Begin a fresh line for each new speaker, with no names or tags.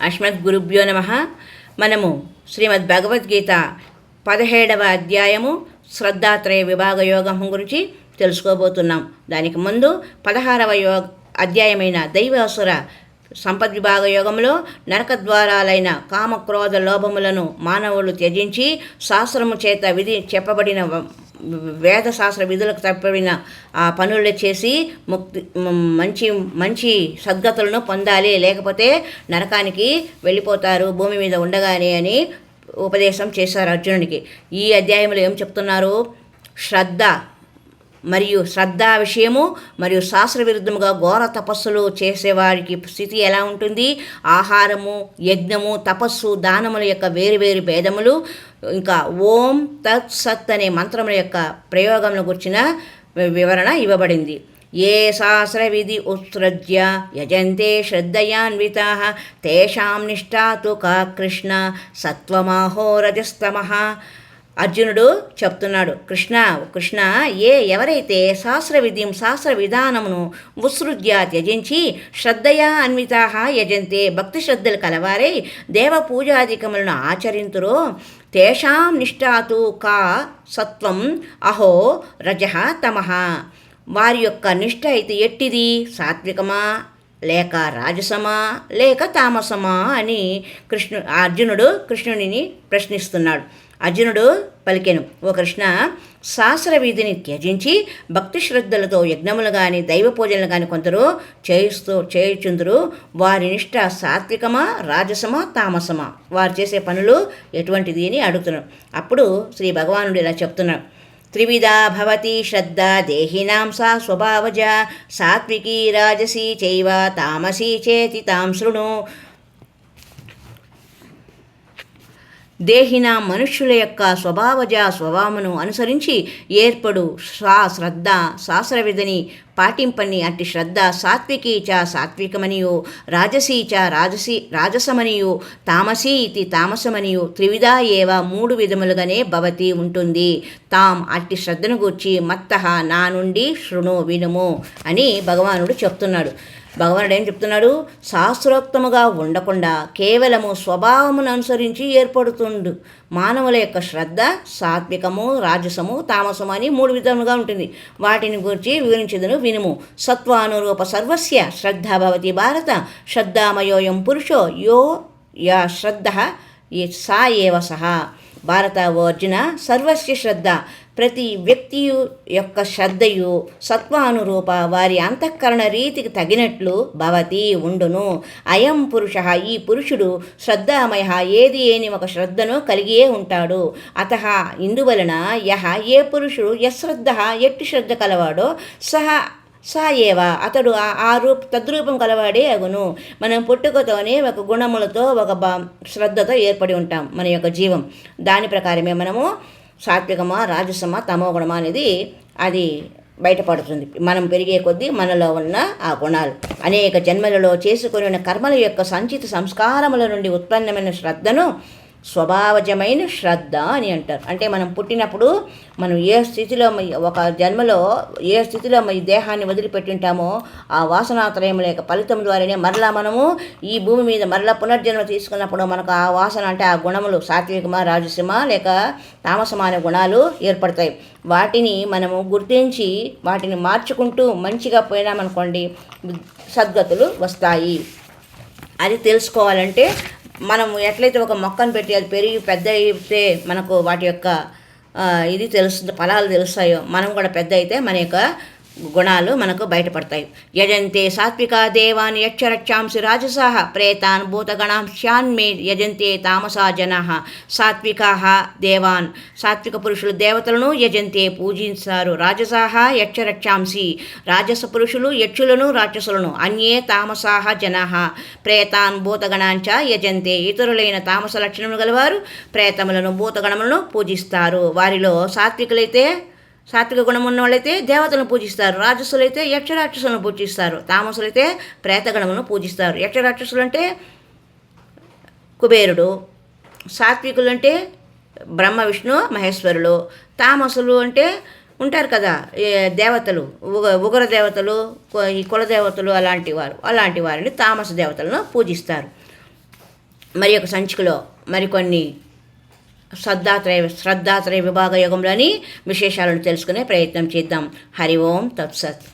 అస్మద్ గురుభ్యో నమ. మనము శ్రీమద్ భగవద్గీత పదిహేడవ అధ్యాయము శ్రద్ధాత్రయ విభాగ యోగం గురించి తెలుసుకోబోతున్నాం. దానికి ముందు పదహారవ యోగ అధ్యాయమైన దైవాసుర సంపద్ విభాగ యోగంలో నరక ద్వారాలైన కామక్రోధ లోభములను మానవులు త్యజించి శాస్త్రము చేత విధి చెప్పబడిన వేద శాస్త్ర విధులకు తప్పబడిన ఆ పనులు చేసి ముక్తి మంచి మంచి సద్గతులను పొందాలి. లేకపోతే నరకానికి వెళ్ళిపోతారు. భూమి మీద ఉండగానే అని ఉపదేశం చేశారు అర్జునుడికి ఈ అధ్యాయంలో ఏం చెప్తున్నారు? శ్రద్ధ. మరియు శ్రద్ధా విషయము మరియు శాస్త్ర విరుద్ధముగా ఘోర తపస్సులు చేసేవారికి స్థితి ఎలా ఉంటుంది? ఆహారము యజ్ఞము తపస్సు దానముల యొక్క వేరు వేరు భేదములు ఇంకా ఓం తత్ సత్ అనే మంత్రముల యొక్క ప్రయోగముల గురించిన వివరణ ఇవ్వబడింది. ఏ శాస్త్ర విధి ఉత్సృజ్య యజంతే శ్రద్ధయాన్వితా తేషాం నిష్ఠా తు కా కృష్ణ సత్వమాహో రజస్తమః. అర్జునుడు చెప్తున్నాడు కృష్ణ కృష్ణ ఏ ఎవరైతే శాస్త్ర విధిం శాస్త్ర విధానమును ఉత్సృజ్య త్యజించి శ్రద్ధయా అన్వితా యజంతే భక్తి శ్రద్ధలు కలవారై దేవ పూజాధికములను ఆచరింతురో తేషాం నిష్ఠాతు కా సత్వం అహో రజ తమ. వారి యొక్క నిష్ఠ అయితే ఎట్టిది? సాత్వికమా? లేక రాజసమా? లేక తామసమా? అని కృష్ణు అర్జునుడు కృష్ణుడిని ప్రశ్నిస్తున్నాడు. అర్జునుడు పలికెను ఓ కృష్ణ శాస్త్ర వీధిని త్యజించి భక్తి శ్రద్ధలతో యజ్ఞములు కానీ దైవ పూజలు కానీ కొందరు చేయిస్తూ చేయుచుందరు. వారి నిష్ట సాత్వికమా రాజసమా తామసమా? వారు చేసే పనులు ఎటువంటిది? అని అడుగుతున్నాడు అప్పుడు శ్రీ భగవానుడు ఇలా చెప్తున్నాడు త్రివిధా భవతి శ్రద్ధ దేహినాం సా స్వభావజ సాత్వికీ రాజసీ చైవ తామసీ చేతి తాం శృణు. దేహిన మనుష్యుల యొక్క స్వభావజ స్వభావమును అనుసరించి ఏర్పడు సా శ్రద్ధ శాస్త్రవిధిని పాటింపని అట్టి శ్రద్ధ సాత్వికీచ సాత్వికమనియో సాత్వికమనియు రాజసీ రాజసమనియో రాజసీ రాజసమనియు తామసీ ఇది తామసమనియు త్రివిధ ఏవ మూడు విధములుగానే భవతి ఉంటుంది. తాం అట్టి శ్రద్ధను గూర్చి మత్త నా నుండి శృణు వినుము అని భగవానుడు చెప్తున్నాడు. భగవానుడు ఏం చెప్తున్నాడు? శాస్త్రోక్తముగా ఉండకుండా కేవలము స్వభావమును అనుసరించి ఏర్పడుతుండు. మానవుల యొక్క శ్రద్ధ సాత్వికము రాజసము తామసము అని మూడు విధములుగా ఉంటుంది. వాటిని గురించి వివరించదును వినుము. సత్వానురూప సర్వస్య శ్రద్ధ భవతి భారత. శ్రద్ధామయోయం పురుషో యో యా శ్రద్ధ. సా ఏవ సహా. భారత ఓ అర్జున సర్వస్య శ్రద్ధ. ప్రతి వ్యక్తి యొక్క శ్రద్ధయు సత్వానురూప వారి అంతఃకరణ రీతికి తగినట్లు భవతి ఉండును. అయం పురుష ఈ పురుషుడు శ్రద్ధామయ ఏది ఏని ఒక శ్రద్ధను కలిగియే ఉంటాడు. అత ఇందువలన యహ ఏ పురుషుడు యశ్రద్ధ ఎట్టి శ్రద్ధ కలవాడో సహ సా ఏవ అతడు ఆ- ఆ రూప తద్రూపం కలవాడే అగును. మనం పుట్టుకతోనే ఒక గుణములతో ఒక శ్రద్ధతో ఏర్పడి ఉంటాం మన యొక్క జీవం. దాని ప్రకారమే మనము సాత్వికమా రాజసమా తమో గుణమా అనేది అది బయటపడుతుంది. మనం పెరిగే కొద్దీ మనలో ఉన్న ఆ గుణాలు. అనేక జన్మలలో చేసుకుని ఉన్న కర్మల యొక్క సంచిత సంస్కారముల నుండి ఉత్పన్నమైన శ్రద్ధను స్వభావజమైన శ్రద్ధ అని అంటారు. అంటే మనం పుట్టినప్పుడు మనం ఏ స్థితిలో ఒక జన్మలో ఏ స్థితిలో ఈ దేహాన్ని వదిలిపెట్టింటామో ఆ వాసనాత్రయముల లేక ఫలితం ద్వారానే మరలా మనము ఈ భూమి మీద మరలా పునర్జన్మ తీసుకున్నప్పుడు మనకు ఆ వాసన అంటే ఆ గుణములు సాత్వికమా రాజసీమ లేక తామసమా అనే గుణాలు ఏర్పడతాయి. వాటిని మనము గుర్తించి వాటిని మార్చుకుంటూ మంచిగా పోయినామనుకోండి సద్గతులు వస్తాయి. అది తెలుసుకోవాలంటే మనం ఎట్లయితే ఒక మొక్కను పెట్టి అది పెరిగి పెద్ద అయితే మనకు వాటి యొక్క ఇది తెలుస్తుంది ఫలాలు తెలుస్తాయో మనం కూడా పెద్ద అయితే మన యొక్క గుణాలు మనకు బయటపడతాయి. యజంతే సాత్విక దేవాన్ యక్షరక్షాంసి రాజసాహ ప్రేతాన్ భూతగణాంశాన్మే యజంతే తామసా జన. సాత్వికా దేవాన్. సాత్విక పురుషులు దేవతలను యజంతే పూజించారు. రాజసాహ యక్షరక్షాంసి రాజస పురుషులు యక్షులను రాక్షసులను. అన్యే తామసాహ జన. ప్రేతాన్ భూతగణాంచ యజంతే ఇతరులైన తామస లక్షణములు గలవారు. ప్రేతములను భూతగణములను పూజిస్తారు. వారిలో సాత్వికులైతే సాత్విక గుణం ఉన్నవాళ్ళైతే దేవతలను పూజిస్తారు రాజసులైతే యక్షరాక్షసులను పూజిస్తారు తామసులైతే ప్రేతగణములను పూజిస్తారు. యక్షరాక్షసులు అంటే కుబేరుడు సాత్వికులు అంటే బ్రహ్మ విష్ణు మహేశ్వరులు తామసులు అంటే ఉంటారు కదా దేవతలు ఉగ ఉగ్ర దేవతలు ఈ కుల దేవతలు అలాంటి వారు అలాంటి వారిని తామస దేవతలను పూజిస్తారు. మరి ఒక సంచికలో మరికొన్ని శ్రద్ధాత్రయ శ్రద్ధాత్రయ విభాగ యుగంలోని విశేషాలను తెలుసుకునే ప్రయత్నం చేద్దాం. హరి ఓం తత్సత్.